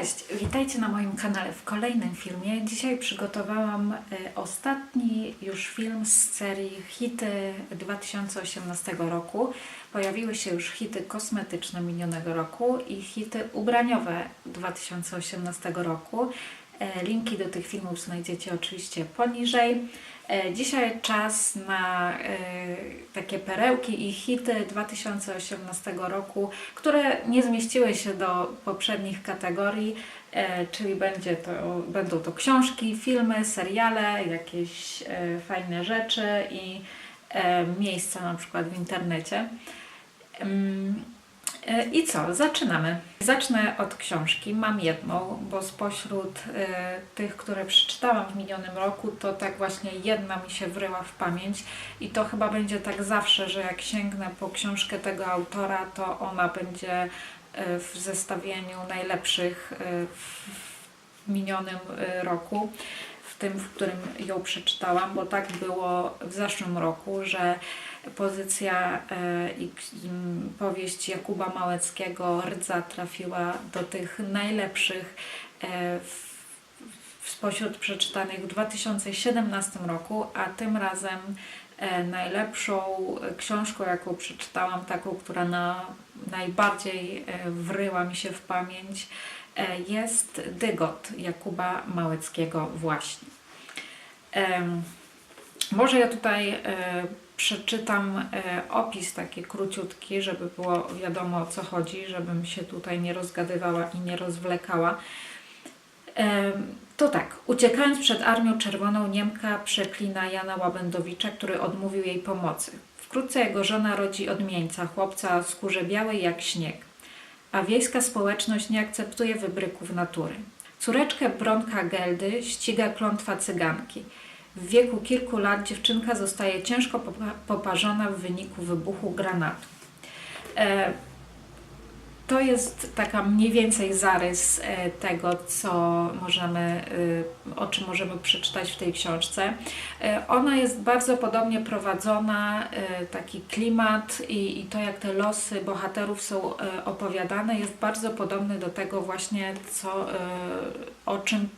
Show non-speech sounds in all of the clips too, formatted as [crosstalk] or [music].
Cześć, witajcie na moim kanale w kolejnym filmie. Dzisiaj przygotowałam e, ostatni już film z serii Hity 2018 roku. Pojawiły się już hity kosmetyczne minionego roku i hity ubraniowe 2018 roku. E, Linki do tych filmów znajdziecie oczywiście poniżej. E, Dzisiaj czas na e, takie perełki i hity 2018 roku, które nie zmieściły się do poprzednich kategorii, czyli będzie to, będą to książki, filmy, seriale, jakieś fajne rzeczy i miejsca na przykład w internecie. I co? Zaczynamy. Zacznę od książki. Mam jedną, bo spośród e, tych, które przeczytałam w minionym roku, to tak właśnie jedna mi się wryła w pamięć i to chyba będzie tak zawsze, że jak sięgnę po książkę tego autora, to ona będzie e, w zestawieniu najlepszych e, w minionym roku, w tym, w którym ją przeczytałam, bo tak było w zeszłym roku, że pozycja e, i powieść Jakuba Małeckiego Rdza trafiła do tych najlepszych e, spośród przeczytanych w 2017 roku, a tym razem e, najlepszą książką, jaką przeczytałam, taką, która na, najbardziej wryła mi się w pamięć, jest Dygot Jakuba Małeckiego właśnie. Może ja tutaj przeczytam e, opis taki króciutki, żeby było wiadomo o co chodzi, żebym się tutaj nie rozgadywała i nie rozwlekała. Em, To tak, uciekając przed Armią Czerwoną, Niemka przeklina Jana Łabędowicza, który odmówił jej pomocy. Wkrótce jego żona rodzi odmieńca, chłopca o skórze białej jak śnieg, a wiejska społeczność nie akceptuje wybryków natury. Córeczkę Bronka Geldy ściga klątwa cyganki. W wieku kilku lat dziewczynka zostaje ciężko popa- poparzona w wyniku wybuchu granatu. E, to jest taka mniej więcej zarys e, tego, co możemy, e, o czym możemy przeczytać w tej książce. Ona jest bardzo podobnie prowadzona, taki klimat i, i to, jak te losy bohaterów są opowiadane, jest bardzo podobny do tego właśnie, co, o czym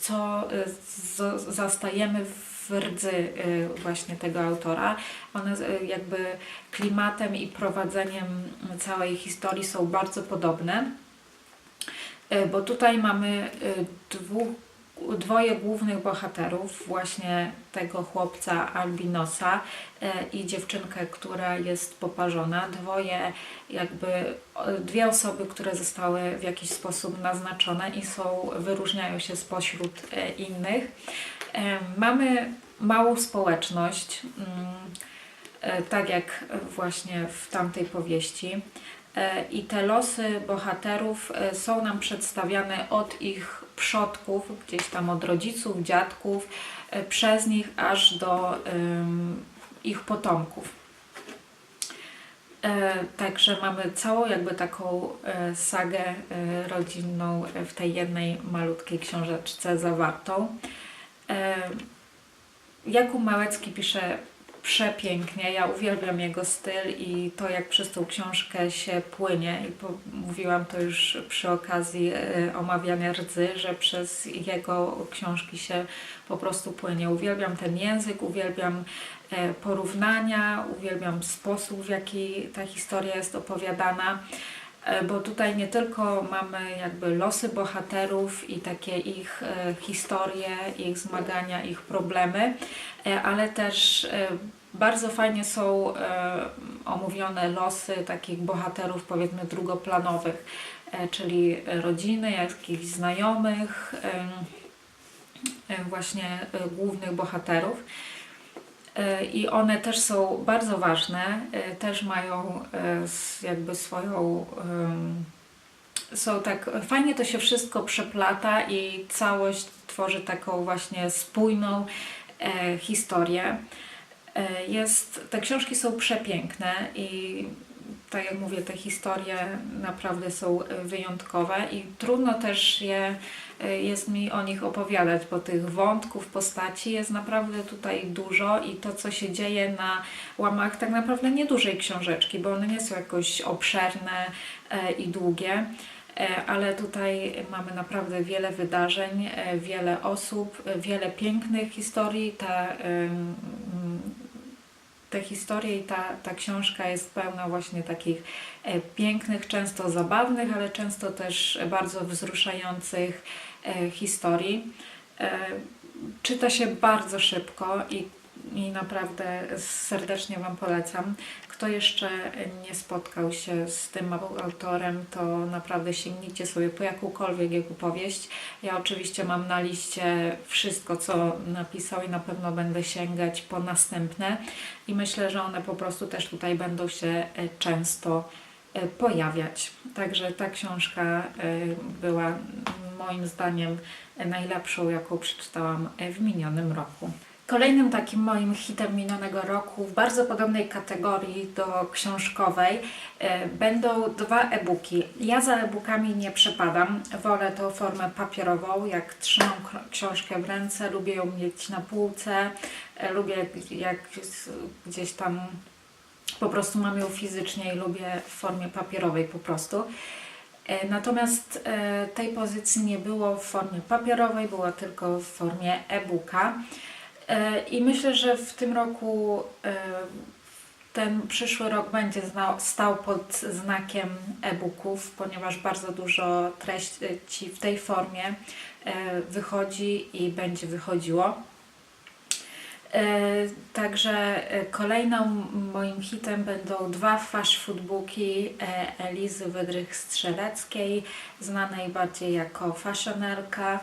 co e, zastajemy w rdzy e, właśnie tego autora. One e, jakby klimatem i prowadzeniem całej historii są bardzo podobne, E, bo tutaj mamy e, dwóch, dwoje głównych bohaterów, właśnie tego chłopca albinosa e, i dziewczynkę, która jest poparzona. Dwoje jakby dwie osoby, które zostały w jakiś sposób naznaczone i są, wyróżniają się spośród e, innych. E, Mamy małą społeczność, mm, tak jak właśnie w tamtej powieści. E, I te losy bohaterów e, są nam przedstawiane od ich przodków, gdzieś tam od rodziców, dziadków, e, przez nich aż do ich potomków. Także mamy całą jakby taką sagę rodzinną w tej jednej malutkiej książeczce zawartą. Jakub Małecki pisze przepięknie. Ja uwielbiam jego styl i to, jak przez tą książkę się płynie. I po, mówiłam to już przy okazji e, omawiania rdzy, że przez jego książki się po prostu płynie. Uwielbiam ten język, uwielbiam e, porównania, uwielbiam sposób, w jaki ta historia jest opowiadana. E, Bo tutaj nie tylko mamy jakby losy bohaterów i takie ich historie, ich zmagania, ich problemy, ale też bardzo fajnie są e, omówione losy takich bohaterów powiedzmy drugoplanowych, e, czyli rodziny, jakichś znajomych, e, właśnie głównych bohaterów. I one też są bardzo ważne, też mają jakby swoją. Są tak, fajnie to się wszystko przeplata i całość tworzy taką właśnie spójną e, historię. E, Jest, te książki są przepiękne i tak jak mówię, te historie naprawdę są e, wyjątkowe i trudno też je, e, jest mi o nich opowiadać, bo tych wątków, postaci jest naprawdę tutaj dużo i to, co się dzieje na łamach tak naprawdę niedużej książeczki, bo one nie są jakoś obszerne i długie. ale tutaj mamy naprawdę wiele wydarzeń, wiele osób, wiele pięknych historii. Ta, te historie i ta, ta książka jest pełna właśnie takich e, pięknych, często zabawnych, ale często też bardzo wzruszających e, historii. E, czyta się bardzo szybko i, i naprawdę serdecznie Wam polecam. Kto jeszcze nie spotkał się z tym autorem, to naprawdę sięgnijcie sobie po jakąkolwiek jego powieść. Ja oczywiście mam na liście wszystko, co napisał i na pewno będę sięgać po następne i myślę, że one po prostu też tutaj będą się e, często e, pojawiać. Także ta książka e, była moim zdaniem najlepszą, jaką przeczytałam w minionym roku. Kolejnym takim moim hitem minionego roku w bardzo podobnej kategorii do książkowej e, będą dwa e-booki. Ja za e-bookami nie przepadam, wolę tą formę papierową. Jak trzymam książkę w ręce, lubię ją mieć na półce, e, lubię jak gdzieś tam po prostu mam ją fizycznie i lubię w formie papierowej po prostu. E, Natomiast tej pozycji nie było w formie papierowej, była tylko w formie e-booka. E, I myślę, że w tym roku e, ten przyszły rok będzie stał pod znakiem e-booków, ponieważ bardzo dużo treści w tej formie e, wychodzi i będzie wychodziło. Także kolejną moim hitem będą dwa fast food booki Elizy Wydrych-Strzeleckiej, znanej bardziej jako fashionerka.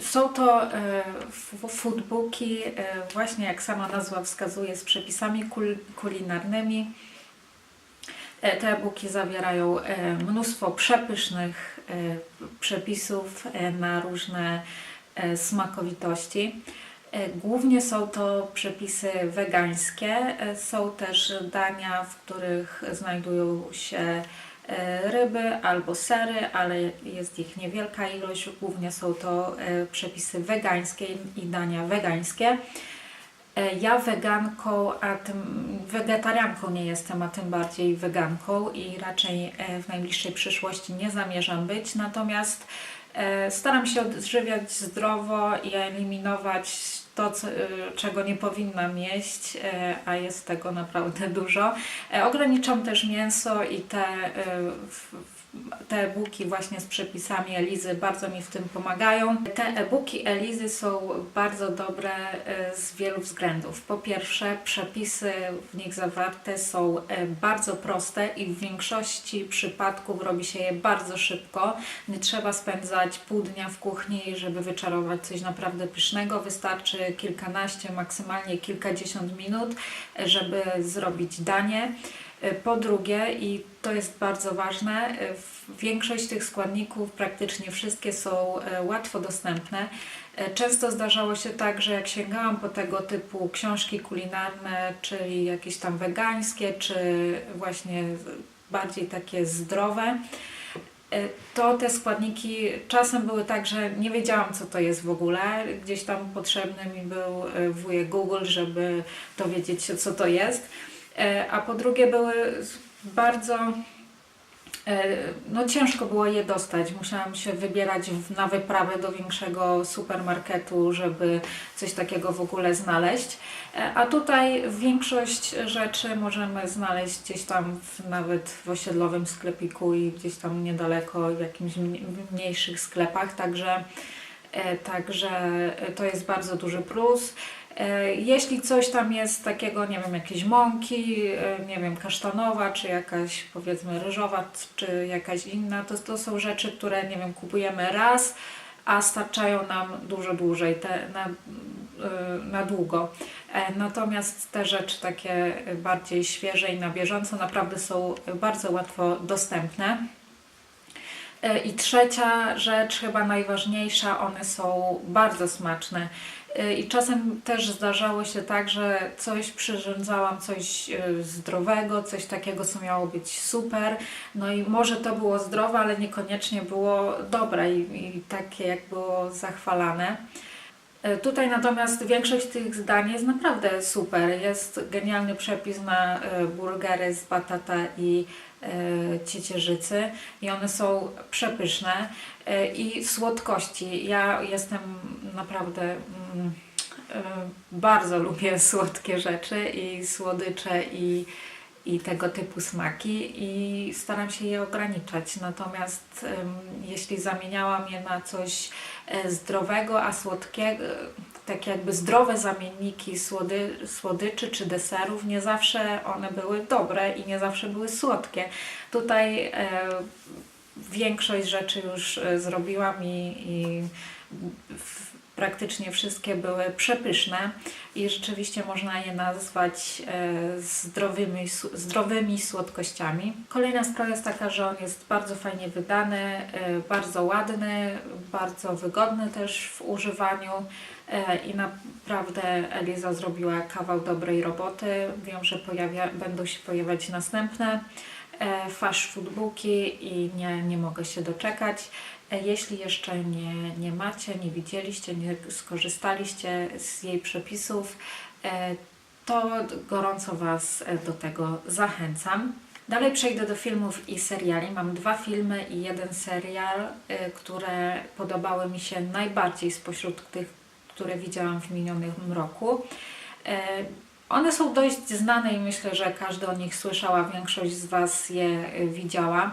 Są to e, foodbooki, e, właśnie jak sama nazwa wskazuje, z przepisami kul- kulinarnymi. E, Te e-booki zawierają mnóstwo przepysznych przepisów na różne smakowitości. Głównie są to przepisy wegańskie. Są też dania, w których znajdują się ryby albo sery, ale jest ich niewielka ilość. Głównie są to e, przepisy wegańskie i dania wegańskie. E, Ja weganką, a tym wegetarianką nie jestem, a tym bardziej weganką i raczej e, w najbliższej przyszłości nie zamierzam być. Natomiast e, staram się odżywiać zdrowo i eliminować to, e, czego nie powinnam jeść, e, a jest tego naprawdę [laughs] dużo. E, Ograniczam też mięso i te, w- te e-booki właśnie z przepisami Elizy bardzo mi w tym pomagają. Te e-booki Elizy są bardzo dobre e, z wielu względów. Po pierwsze, przepisy w nich zawarte są e, bardzo proste i w większości przypadków robi się je bardzo szybko. Nie trzeba spędzać pół dnia w kuchni, żeby wyczarować coś naprawdę pysznego. Wystarczy kilkanaście, maksymalnie kilkadziesiąt minut, e, żeby zrobić danie. E, Po drugie, i to jest bardzo ważne, w- większość tych składników, praktycznie wszystkie są e, łatwo dostępne. Często zdarzało się tak, że jak sięgałam po tego typu książki kulinarne, czyli jakieś tam wegańskie, czy właśnie bardziej takie zdrowe, to te składniki czasem były tak, że nie wiedziałam, co to jest w ogóle. Gdzieś tam potrzebny mi był wujek Google, żeby dowiedzieć się, co to jest. E, A po drugie były bardzo e, no ciężko było je dostać. Musiałam się wybierać na wyprawę do większego supermarketu, żeby coś takiego w ogóle znaleźć. E, A tutaj większość rzeczy możemy znaleźć gdzieś tam w, nawet w osiedlowym sklepiku i gdzieś tam niedaleko w jakimś mniej- mniejszych sklepach, także Także to jest bardzo duży plus. E, Jeśli coś tam jest takiego, nie wiem, jakieś mąki, e, nie wiem, kasztanowa, czy jakaś powiedzmy ryżowa, czy jakaś inna, to, to są rzeczy, które, nie wiem, kupujemy raz, a starczają nam dużo dłużej, te, na, e, na długo. Natomiast te rzeczy takie bardziej świeże i na bieżąco naprawdę są bardzo łatwo dostępne. I trzecia rzecz, chyba najważniejsza, one są bardzo smaczne. E, I czasem też zdarzało się tak, że coś przyrządzałam, coś e, zdrowego, coś takiego, co miało być super. No i może to było zdrowe, ale niekoniecznie było dobre i, i takie, jak było zachwalane. E, Tutaj natomiast większość tych zdań jest naprawdę super. Jest genialny przepis na burgery z batata i ciecierzycy i one są przepyszne i słodkości. Ja jestem naprawdę mm, e, bardzo lubię słodkie rzeczy i słodycze i, i tego typu smaki i staram się je ograniczać. Natomiast jeśli zamieniałam je na coś e, zdrowego, a słodkiego, tak jakby zdrowe zamienniki słody, słodyczy czy deserów, nie zawsze one były dobre i nie zawsze były słodkie. Tutaj e, większość rzeczy już e, zrobiłam i, i w, praktycznie wszystkie były przepyszne i rzeczywiście można je nazwać e, zdrowymi, zdrowymi słodkościami. Kolejna sprawa jest taka, że on jest bardzo fajnie wydany, e, bardzo ładny, bardzo wygodny też w używaniu e, i naprawdę Eliza zrobiła kawał dobrej roboty. Wiem, że pojawia, będą się pojawiać następne fast food booki i nie, nie mogę się doczekać. E, Jeśli jeszcze nie, nie macie, nie widzieliście, nie skorzystaliście z jej przepisów, e, to gorąco Was e, do tego zachęcam. Dalej przejdę do filmów i seriali. Mam dwa filmy i jeden serial, e, które podobały mi się najbardziej spośród tych, które widziałam w minionym roku. One są dość znane i myślę, że każdy o nich słyszała, większość z Was je e, widziała.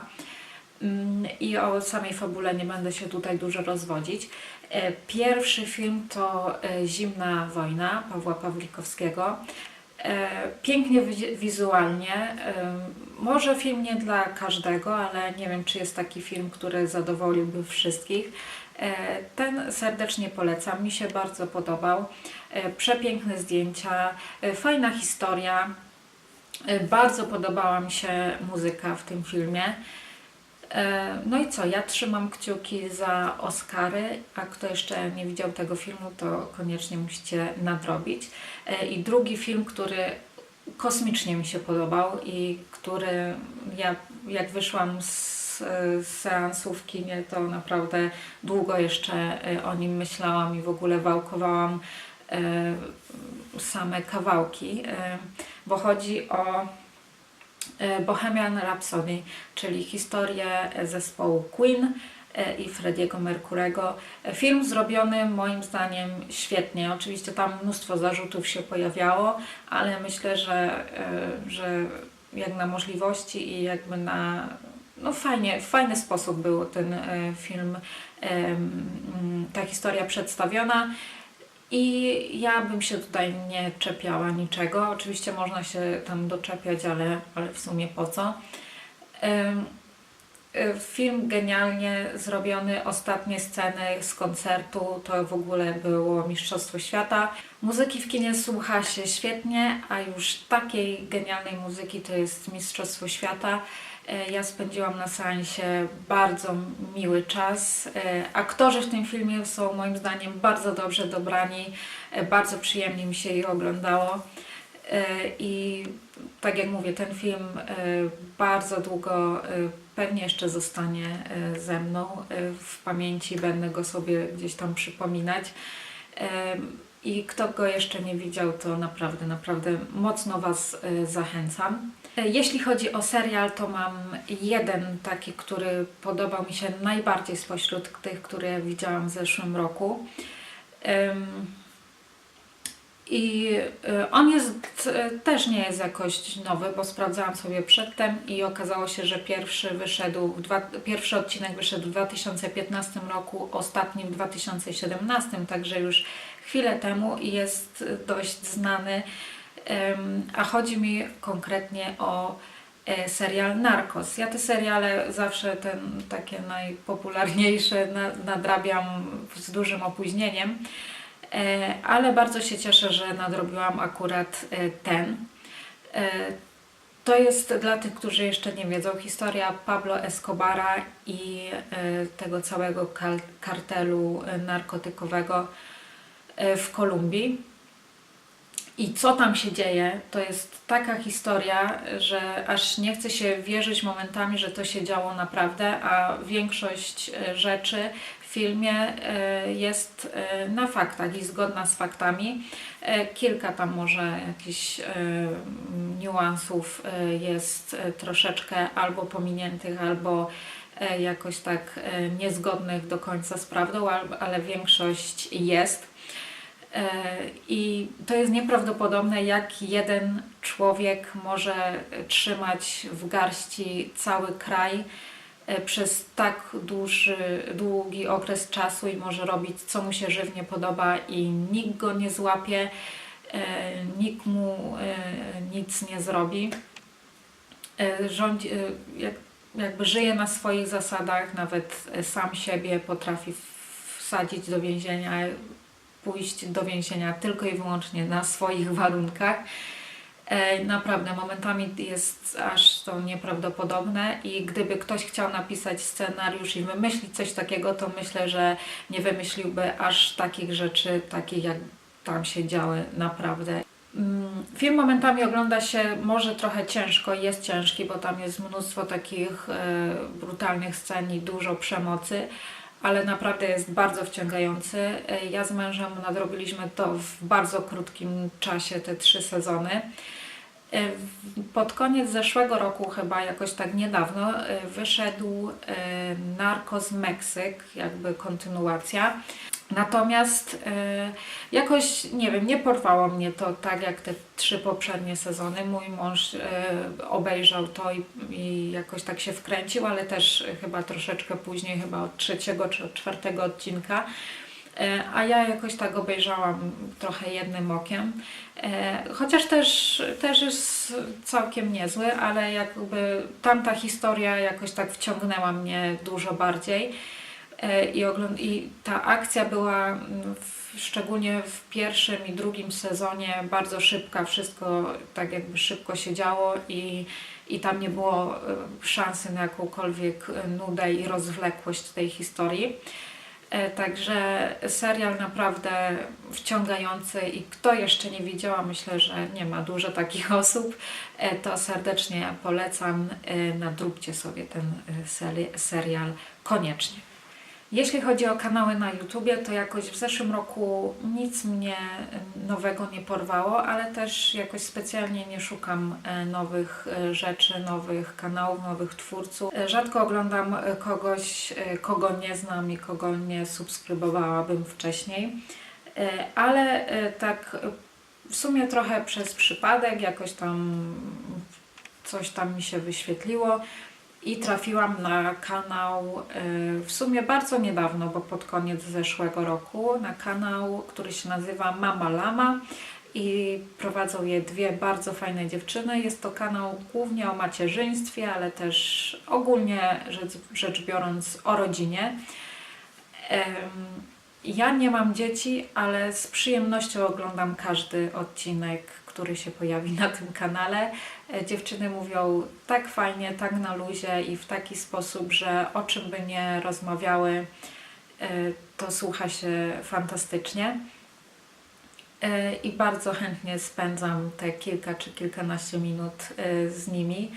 Mm, I o samej fabule nie będę się tutaj dużo rozwodzić. E, Pierwszy film to e, Zimna wojna Pawła Pawlikowskiego. E, Pięknie wi- wizualnie. Może film nie dla każdego, ale nie wiem, czy jest taki film, który zadowoliłby wszystkich. E, Ten serdecznie polecam, mi się bardzo podobał. E, Przepiękne zdjęcia, e, fajna historia. Bardzo podobała mi się muzyka w tym filmie. No i co, ja trzymam kciuki za Oscary, a kto jeszcze nie widział tego filmu, to koniecznie musicie nadrobić. I drugi film, który kosmicznie mi się podobał i który ja jak wyszłam z, z seansu w kinie, to naprawdę długo jeszcze e, o nim myślałam i w ogóle wałkowałam e, same kawałki, bo chodzi o Bohemian Rhapsody, czyli historię zespołu Queen i Frediego Mercurego. E, Film zrobiony moim zdaniem świetnie. Oczywiście tam mnóstwo zarzutów się pojawiało, ale myślę, że, że jak na możliwości i jakby na no fajnie, w fajny sposób był ten e, film, em, ta historia przedstawiona. I ja bym się tutaj nie czepiała niczego. Oczywiście można się tam doczepiać, ale, ale w sumie po co. E, Film genialnie zrobiony, ostatnie sceny z koncertu to w ogóle było Mistrzostwo Świata. Muzyki w kinie słucha się świetnie, a już takiej genialnej muzyki to jest Mistrzostwo Świata. E, Ja spędziłam na seansie bardzo miły czas. E, Aktorzy w tym filmie są moim zdaniem bardzo dobrze dobrani, e, bardzo przyjemnie mi się ich oglądało. I tak jak mówię, ten film bardzo długo pewnie jeszcze zostanie ze mną w pamięci, będę go sobie gdzieś tam przypominać. I kto go jeszcze nie widział, to naprawdę, naprawdę mocno Was e, zachęcam. E, Jeśli chodzi o serial, to mam jeden taki, który podobał mi się najbardziej spośród tych, które widziałam w zeszłym roku. Em, I e, on jest też nie jest jakoś nowy, bo sprawdzałam sobie przedtem i okazało się, że pierwszy wyszedł, dwa, pierwszy odcinek wyszedł w 2015 roku, ostatni w 2017, także już chwilę temu i jest dość znany. A chodzi mi konkretnie o e, serial Narcos. Ja te seriale zawsze ten takie najpopularniejsze na- nadrabiam z dużym opóźnieniem. E, ale bardzo się cieszę, że nadrobiłam akurat e, ten. E, To jest dla tych, którzy jeszcze nie wiedzą, historia Pablo Escobara i tego całego kartelu narkotykowego w Kolumbii. I co tam się dzieje, to jest taka historia, że aż nie chce się wierzyć momentami, że to się działo naprawdę, a większość rzeczy w filmie e, jest e, na faktach i zgodna z faktami. E, Kilka tam może jakichś niuansów jest troszeczkę albo pominiętych, albo jakoś tak niezgodnych do końca z prawdą, al- ale większość jest. I to jest nieprawdopodobne, jak jeden człowiek może trzymać w garści cały kraj przez tak duży, długi okres czasu i może robić, co mu się żywnie podoba i nikt go nie złapie, e, nikt mu e, nic nie zrobi. E, Rządzi, e, jak, jakby żyje na swoich zasadach, nawet e, sam siebie potrafi wsadzić do więzienia, pójść do więzienia tylko i wyłącznie na swoich warunkach. Naprawdę, momentami jest aż to nieprawdopodobne i gdyby ktoś chciał napisać scenariusz i wymyślić coś takiego, to myślę, że nie wymyśliłby aż takich rzeczy, takich jak tam się działy naprawdę. Mm, Film momentami ogląda się może trochę ciężko, jest ciężki, bo tam jest mnóstwo takich e, brutalnych scen i dużo przemocy, ale naprawdę jest bardzo wciągający. E, Ja z mężem nadrobiliśmy to w bardzo krótkim czasie, te trzy sezony. E, Pod koniec zeszłego roku, chyba jakoś tak niedawno, e, wyszedł Narcos Meksyk, jakby kontynuacja. Natomiast e, jakoś, nie wiem, nie porwało mnie to tak jak te trzy poprzednie sezony. Mój mąż e, obejrzał to i, i jakoś tak się wkręcił, ale też chyba troszeczkę później, chyba od trzeciego czy od czwartego odcinka. E, A ja jakoś tak obejrzałam trochę jednym okiem. Chociaż też, też jest całkiem niezły, ale jakby tamta historia jakoś tak wciągnęła mnie dużo bardziej. E, I, ogląd- I ta akcja była mm, w, szczególnie w pierwszym i drugim sezonie bardzo szybka, wszystko tak jakby szybko się działo i, i tam nie było e, szansy na jakąkolwiek e, nudę i rozwlekłość tej historii. Także serial naprawdę wciągający i kto jeszcze nie widziała, myślę, że nie ma dużo takich [laughs] osób, to serdecznie polecam. Nadróbcie sobie ten seri- serial koniecznie. Jeśli chodzi o kanały na YouTubie, to jakoś w zeszłym roku nic mnie nowego nie porwało, ale też jakoś specjalnie nie szukam e, nowych e, rzeczy, nowych kanałów, nowych twórców. E, Rzadko oglądam kogoś, kogo nie znam i kogo nie subskrybowałabym wcześniej, ale tak w sumie trochę przez przypadek jakoś tam coś tam mi się wyświetliło i trafiłam na kanał e, w sumie bardzo niedawno, bo pod koniec zeszłego roku, na kanał, który się nazywa Mama Lama i prowadzą je dwie bardzo fajne dziewczyny. Jest to kanał głównie o macierzyństwie, ale też ogólnie rzecz, rzecz biorąc o rodzinie. Ja nie mam dzieci, ale z przyjemnością oglądam każdy odcinek, który się pojawi na tym kanale. E, Dziewczyny mówią tak fajnie, tak na luzie i w taki sposób, że o czym by nie rozmawiały, e, to słucha się fantastycznie. E, I bardzo chętnie spędzam te kilka czy kilkanaście minut z nimi.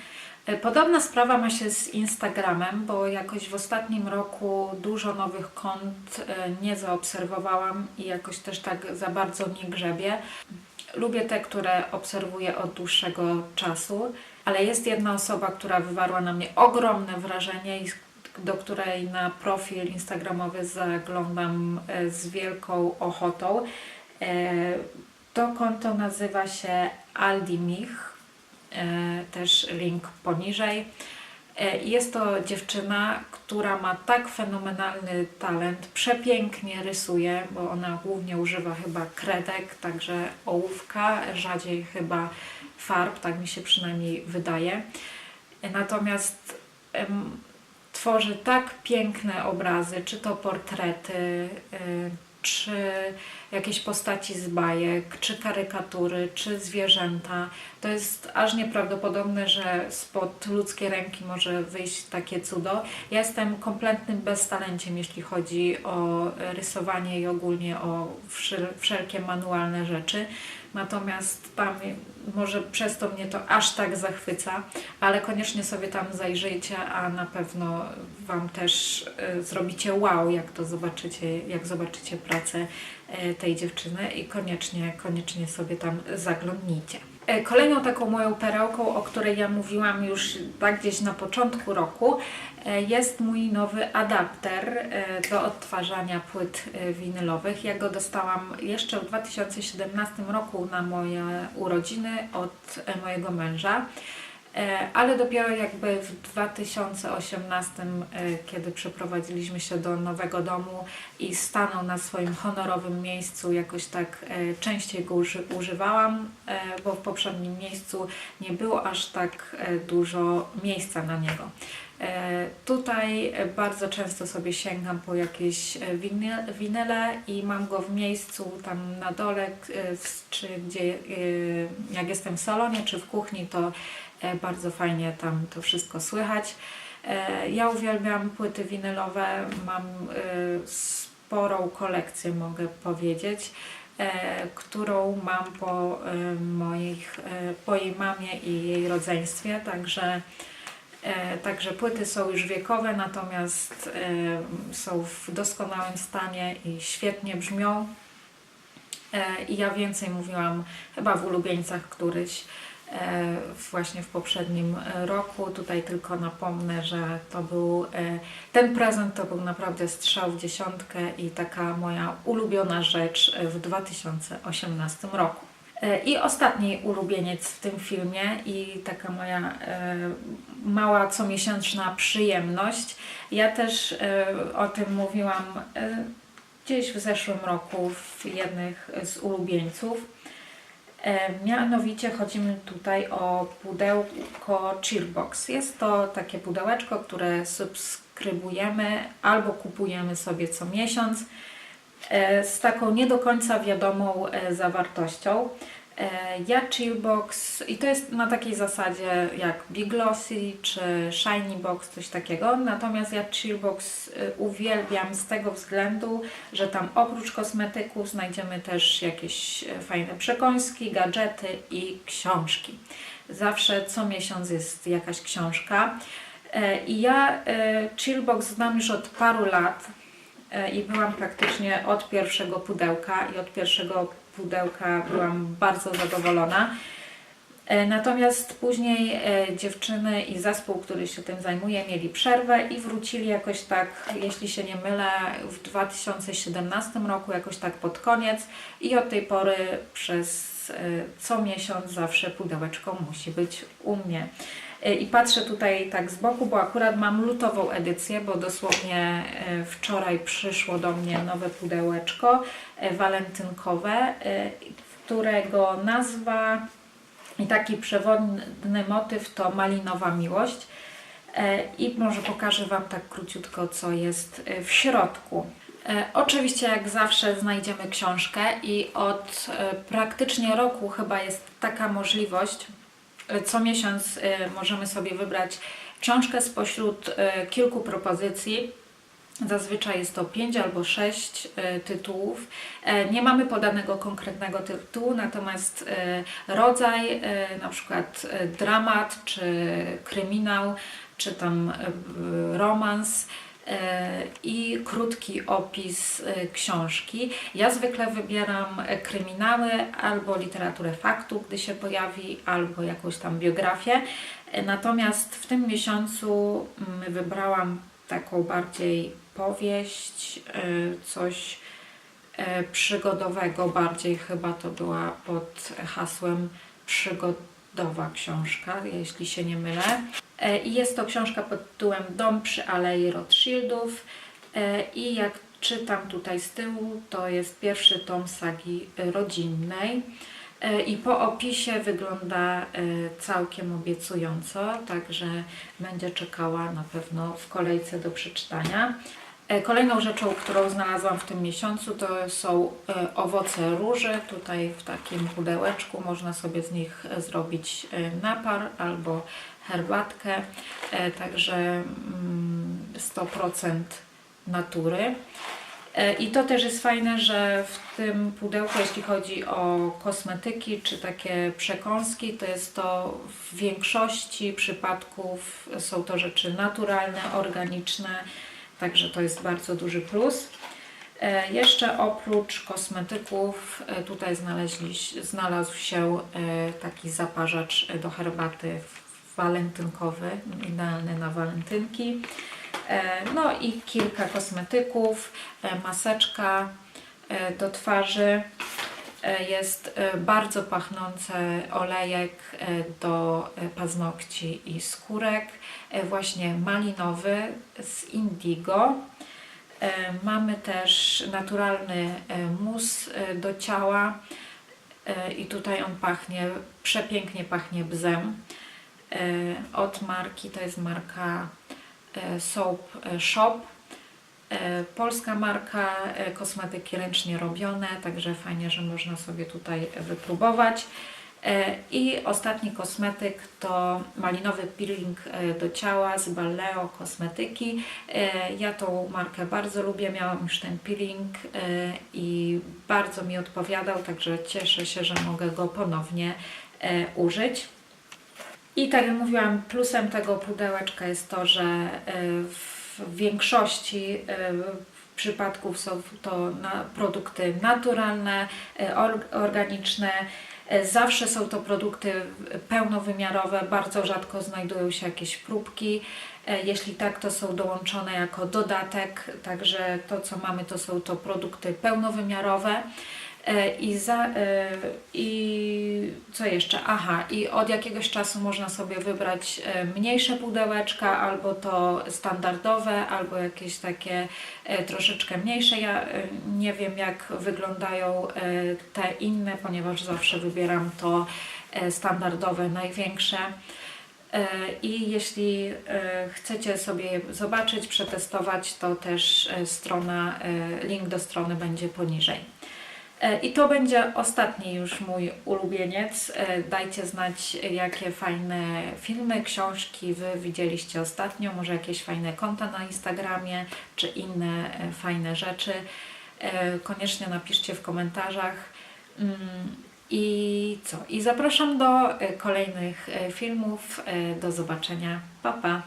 Podobna sprawa ma się z Instagramem, bo jakoś w ostatnim roku dużo nowych kont nie zaobserwowałam i jakoś też tak za bardzo nie grzebię. Lubię te, które obserwuję od dłuższego czasu, ale jest jedna osoba, która wywarła na mnie ogromne wrażenie i do której na profil instagramowy zaglądam e, z wielką ochotą. E, To konto nazywa się Aldimich, e, też link poniżej. E, Jest to dziewczyna, która ma tak fenomenalny talent, przepięknie rysuje, bo ona głównie używa chyba kredek, także ołówka, rzadziej chyba farb, tak mi się przynajmniej wydaje. Natomiast em, tworzy tak piękne obrazy, czy to portrety, y, czy jakieś postaci z bajek, czy karykatury, czy zwierzęta. To jest aż nieprawdopodobne, że spod ludzkiej ręki może wyjść takie cudo. Ja jestem kompletnym beztalenciem, jeśli chodzi o rysowanie i ogólnie o wszel- wszelkie manualne rzeczy. Natomiast tam może przez to mnie to aż tak zachwyca, ale koniecznie sobie tam zajrzyjcie, a na pewno Wam też y, zrobicie wow, jak to zobaczycie, jak zobaczycie pracę tej dziewczyny i koniecznie, koniecznie sobie tam zaglądnijcie. E, Kolejną taką moją perełką, o której ja mówiłam już tak gdzieś na początku roku, e, jest mój nowy adapter e, do odtwarzania płyt e, winylowych. Ja go dostałam jeszcze w 2017 roku na moje urodziny od e, mojego męża. E, Ale dopiero jakby w 2018, e, kiedy przeprowadziliśmy się do nowego domu i stanął na swoim honorowym miejscu, jakoś tak e, częściej go uży, używałam, bo w poprzednim miejscu nie było aż tak dużo miejsca na niego. Tutaj bardzo często sobie sięgam po jakieś winy- winyle i mam go w miejscu tam na dole, czy gdzie, jak jestem w salonie, czy w kuchni, to bardzo fajnie tam to wszystko słychać. E, Ja uwielbiam płyty winylowe, mam e, sporą kolekcję, mogę powiedzieć, e, którą mam po, e, moich, e, po jej mamie i jej rodzeństwie, także E, Także płyty są już wiekowe, natomiast e, są w doskonałym stanie i świetnie brzmią. E, I ja więcej mówiłam chyba w ulubieńcach któryś e, właśnie w poprzednim e, roku. Tutaj tylko napomnę, że to był e, ten prezent to był naprawdę strzał w dziesiątkę i taka moja ulubiona rzecz e, w 2018 roku. E, I ostatni ulubieniec w tym filmie i taka moja e, mała comiesięczna przyjemność. Ja też e, o tym mówiłam e, gdzieś w zeszłym roku w jednych z ulubieńców. E, Mianowicie chodzimy tutaj o pudełko Chillbox. Jest to takie pudełeczko, które subskrybujemy albo kupujemy sobie co miesiąc e, z taką nie do końca wiadomą e, zawartością. E, Ja Chillbox i to jest na takiej zasadzie jak Big Glossy czy Shiny Box, coś takiego. Natomiast ja Chillbox e, uwielbiam z tego względu, że tam oprócz kosmetyków znajdziemy też jakieś e, fajne przekąski, gadżety i książki. Zawsze co miesiąc jest jakaś książka. I ja Chillbox znam już od paru lat i byłam praktycznie od pierwszego pudełka i od pierwszego pudełka byłam bardzo zadowolona. E, Natomiast później e, dziewczyny i zespół, który się tym zajmuje, mieli przerwę i wrócili jakoś tak, jeśli się nie mylę, w 2017 roku, jakoś tak pod koniec. I od tej pory przez e, co miesiąc zawsze pudełeczko musi być u mnie. E, I patrzę tutaj tak z boku, bo akurat mam lutową edycję, bo dosłownie e, wczoraj przyszło do mnie nowe pudełeczko e, walentynkowe, którego nazwa i taki przewodny motyw to malinowa miłość. I może pokażę Wam tak króciutko, co jest w środku. Oczywiście, jak zawsze, znajdziemy książkę, i od praktycznie roku chyba jest taka możliwość. E, Co miesiąc e, możemy sobie wybrać książkę spośród e, kilku propozycji. Zazwyczaj jest to 5 albo 6 tytułów. Nie mamy podanego konkretnego tytułu, natomiast rodzaj, na przykład dramat, czy kryminał, czy tam romans i krótki opis e, książki. Ja zwykle wybieram e, kryminały albo literaturę faktu, gdy się pojawi, albo jakąś tam biografię. E, Natomiast w tym miesiącu mm, wybrałam taką bardziej powieść, e, coś e, przygodowego bardziej chyba to była pod hasłem przygodowa książka, jeśli się nie mylę. E, I jest to książka pod tytułem Dom przy Alei Rothschildów E, i jak czytam tutaj z tyłu, to jest pierwszy tom sagi rodzinnej. E, I po opisie wygląda całkiem obiecująco, także będzie czekała na pewno w kolejce do przeczytania. E, Kolejną rzeczą, którą znalazłam w tym miesiącu, to są e, owoce róży. Tutaj w takim pudełeczku można sobie z nich e, zrobić napar albo herbatkę. Także mm, 100% natury. E, I to też jest fajne, że w tym pudełku, jeśli chodzi o kosmetyki czy takie przekąski, to jest to w większości przypadków są to rzeczy naturalne, organiczne, także to jest bardzo duży plus. E, Jeszcze oprócz kosmetyków e, tutaj znalazł się e, taki zaparzacz do herbaty walentynkowy, idealny na walentynki. No i kilka kosmetyków, maseczka do twarzy. E, Jest e, bardzo pachnący olejek e, do paznokci i skórek, właśnie malinowy z indigo. Mamy też naturalny mus do ciała i tutaj on pachnie, przepięknie pachnie bzem. Od marki, to jest marka Soap Shop. E, Polska marka, e, kosmetyki ręcznie robione, także fajnie, że można sobie tutaj wypróbować. E, I ostatni kosmetyk to malinowy peeling do ciała z Balleo Kosmetyki. Ja tą markę bardzo lubię, miałam już ten peeling i bardzo mi odpowiadał, także cieszę się, że mogę go ponownie użyć. I tak jak mówiłam, plusem tego pudełeczka jest to, że e, w większości e, przypadków są to produkty naturalne, or, organiczne. E, Zawsze są to produkty pełnowymiarowe, bardzo rzadko znajdują się jakieś próbki. Jeśli tak, to są dołączone jako dodatek, także to co mamy to są to produkty pełnowymiarowe. E, I, za, e, I co jeszcze? Aha, i od jakiegoś czasu można sobie wybrać e, mniejsze pudełeczka, albo to standardowe, albo jakieś takie troszeczkę mniejsze. Ja nie wiem, jak wyglądają te inne, ponieważ zawsze wybieram to standardowe, największe. I jeśli chcecie sobie zobaczyć, przetestować, to też strona, link do strony będzie poniżej. E, I to będzie ostatni już mój ulubieniec. E, Dajcie znać, jakie fajne filmy, książki Wy widzieliście ostatnio, może jakieś fajne konta na Instagramie, czy inne e, fajne rzeczy. Koniecznie napiszcie w komentarzach. Mm, I co? I zapraszam do kolejnych filmów. Do zobaczenia. Pa, pa!